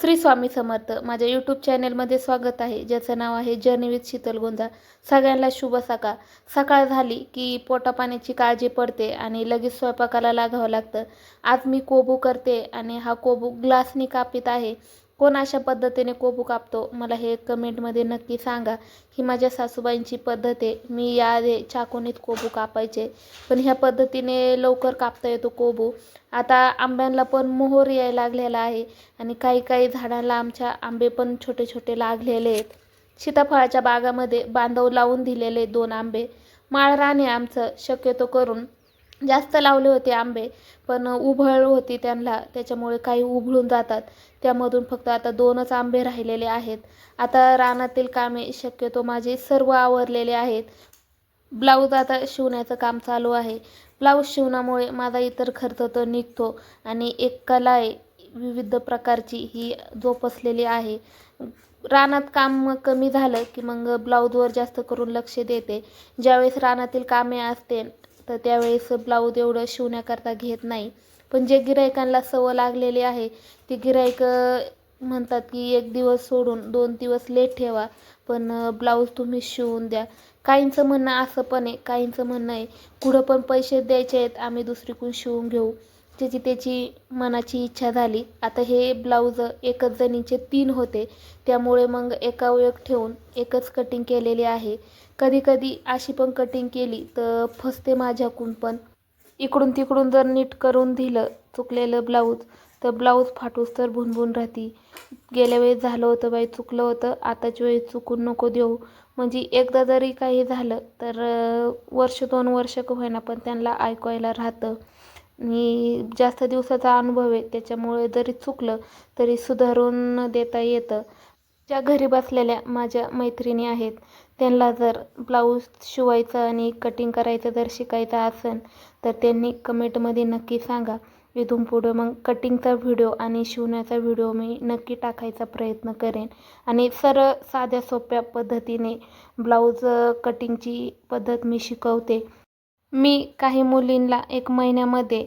श्री स्वामी समर्थ माझ्या यूट्यूब चॅनेलमध्ये स्वागत आहे. ज्याचं नाव आहे जर्नी विथ शीतल गोंधा सगळ्यांना शुभ सकाळ. सकाळ झाली की पोटापाण्याची काळजी पडते आणि लगेच स्वयंपाकाला लागावं लागतं. आज मी कोबू करते आणि हा कोबू ग्लासनी कापित आहे. कोण अशा पद्धतीने कोबू कापतो? मला हे कमेंटमध्ये नक्की सांगा. ही माझ्या सासूबाईंची पद्धत आहे. मी याआधी चाकूनीत कोबू कापायचे. पण ह्या पद्धतीने लवकर कापता येतो कोबू. आता आंब्यांना पण मोहर यायला लागलेला आहे आणि काही काही झाडांना आमच्या आंबे पण छोटे छोटे लागलेले आहेत. सीताफळाच्या बागामध्ये बांधव लावून दिलेले दोन आंबे. माळराने आमचं. शक्यतो करून जास्त लावले होते आंबे पण उभळ होती त्यांना. त्याच्यामुळे काही उभळून जातात. त्यामधून फक्त आता दोनच आंबे राहिलेले आहेत. आता रानातील कामे शक्यतो माझे सर्व आवरलेले आहेत. ब्लाऊज आता शिवण्याचं काम चालू आहे. ब्लाऊज शिवण्यामुळे माझा इतर खर्च तर निघतो आणि एक कला आहे विविध प्रकारची ही जोपासलेली आहे. रानात काम कमी झालं की मग ब्लाऊजवर जास्त करून लक्ष देते. ज्यावेळेस रानातील कामे असते तर त्यावेळेस ब्लाऊज एवढं शिवण्याकरता घेत नाही. पण जे गिरायकांना सवय लागलेली आहे ती गिरायक म्हणतात की एक दिवस सोडून दोन दिवस लेट ठेवा पण ब्लाऊज तुम्ही शिवून द्या. काहींचं म्हणणं असं पण आहे काहींचं म्हणणं आहे कुठं पण पैसे द्यायचे आहेत आम्ही दुसरीकडून शिवून घेऊ. त्याची त्याची मनाची इच्छा झाली. आता हे ब्लाऊज एकच जणींचे तीन होते. त्यामुळे मग एका एक ठेवून एकच कटिंग केलेली आहे. कधी कधी अशी पण कटिंग केली तर फसते माझ्याकडून पण. इकडून तिकडून जर नीट करून दिलं चुकलेलं ब्लाऊज तर ब्लाऊज फाटूस तर भुनभुन राहती. गेल्या वेळेस झालं होतं बाई चुकलं होतं. आताच्या वेळी चुकून नको देऊ. म्हणजे एकदा जरी काही झालं तर वर्ष दोन वर्ष का होईना पण त्यांना ऐकायला राहतं. आणि जास्त दिवसाचा अनुभव आहे. त्याच्यामुळे जरी चुकलं तरी सुधारून देता येतं. ज्या घरी बसलेल्या माझ्या मैत्रिणी आहेत त्यांना जर ब्लाऊज शिवायचं आणि कटिंग करायचं जर शिकायचं असेल तर त्यांनी कमेंटमध्ये नक्की सांगा. इथून पुढं मग कटिंगचा व्हिडिओ आणि शिवण्याचा व्हिडिओ मी नक्की टाकायचा प्रयत्न करेन. आणि सरळ साध्या सोप्या पद्धतीने ब्लाऊज कटिंगची पद्धत मी शिकवते. मी काही मुलींना एक महिन्यामध्ये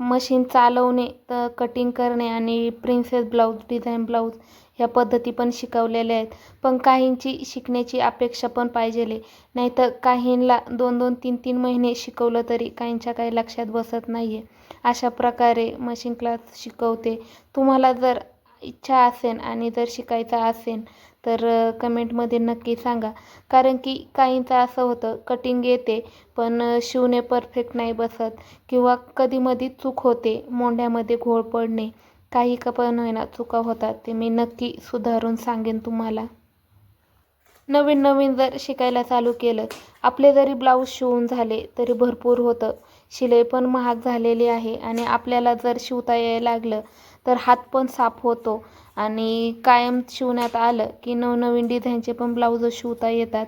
मशीन चालवणे तर कटिंग करणे आणि प्रिन्सेस ब्लाऊज डिझाईन ब्लाऊज ह्या पद्धती पण शिकवलेल्या आहेत. पण काहींची शिकण्याची अपेक्षा पण पाहिजेले. नाहीतर काहींना दोन दोन तीन तीन महिने शिकवलं तरी काहींच्या काही लक्षात बसत नाही आहे अशा प्रकारे मशीन क्लास शिकवते. तुम्हाला जर इच्छा असेल आणि जर शिकायचं असेल तर कमेंटमध्ये नक्की सांगा. कारण की काहींचं असं होतं कटिंग येते पण शिवणे परफेक्ट नाही बसत. किंवा कधीमधी चूक होते मोंढ्यामध्ये घोळ पडणे. काही का पण होईना चुका होतात ते मी नक्की सुधारून सांगेन तुम्हाला. नवीन नवीन जर शिकायला चालू केलं आपले जरी ब्लाऊज शिवून झाले तरी भरपूर होतं. शिलाई पण महाग झालेली आहे आणि आपल्याला जर शिवता यायला लागलं तर हात पण साफ होतो आणि कायम शिवण्यात आलं की नवनवीन डिझाईनचे पण ब्लाऊज शिवता येतात.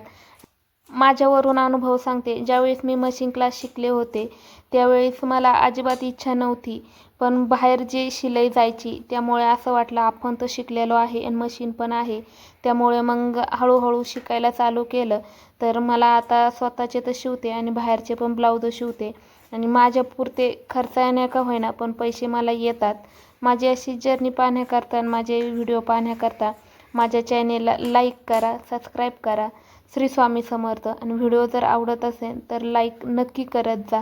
माझ्यावरून अनुभव सांगते. ज्यावेळेस मी मशीन क्लास शिकले होते त्यावेळेस मला अजिबात इच्छा नव्हती. पण बाहेर जे शिलाई जायची त्यामुळे असं वाटलं आपण तर शिकलेलो आहे आणि मशीन पण आहे. त्यामुळे मग हळूहळू शिकायला चालू केलं. तर मला आता स्वतःचे तर शिवते आणि बाहेरचे पण ब्लाऊज शिवते. आणि माझ्या पुरते खर्च येण्या का होईना पण पैसे मला येतात. माझी अशी जर्नी पाहण्याकरता आणि माझे व्हिडिओ पाहण्याकरता माझ्या चॅनेलला लाईक करा सबस्क्राईब करा. श्री स्वामी समर्थ. आणि व्हिडिओ जर आवडत असेल तर लाईक नक्की करत जा.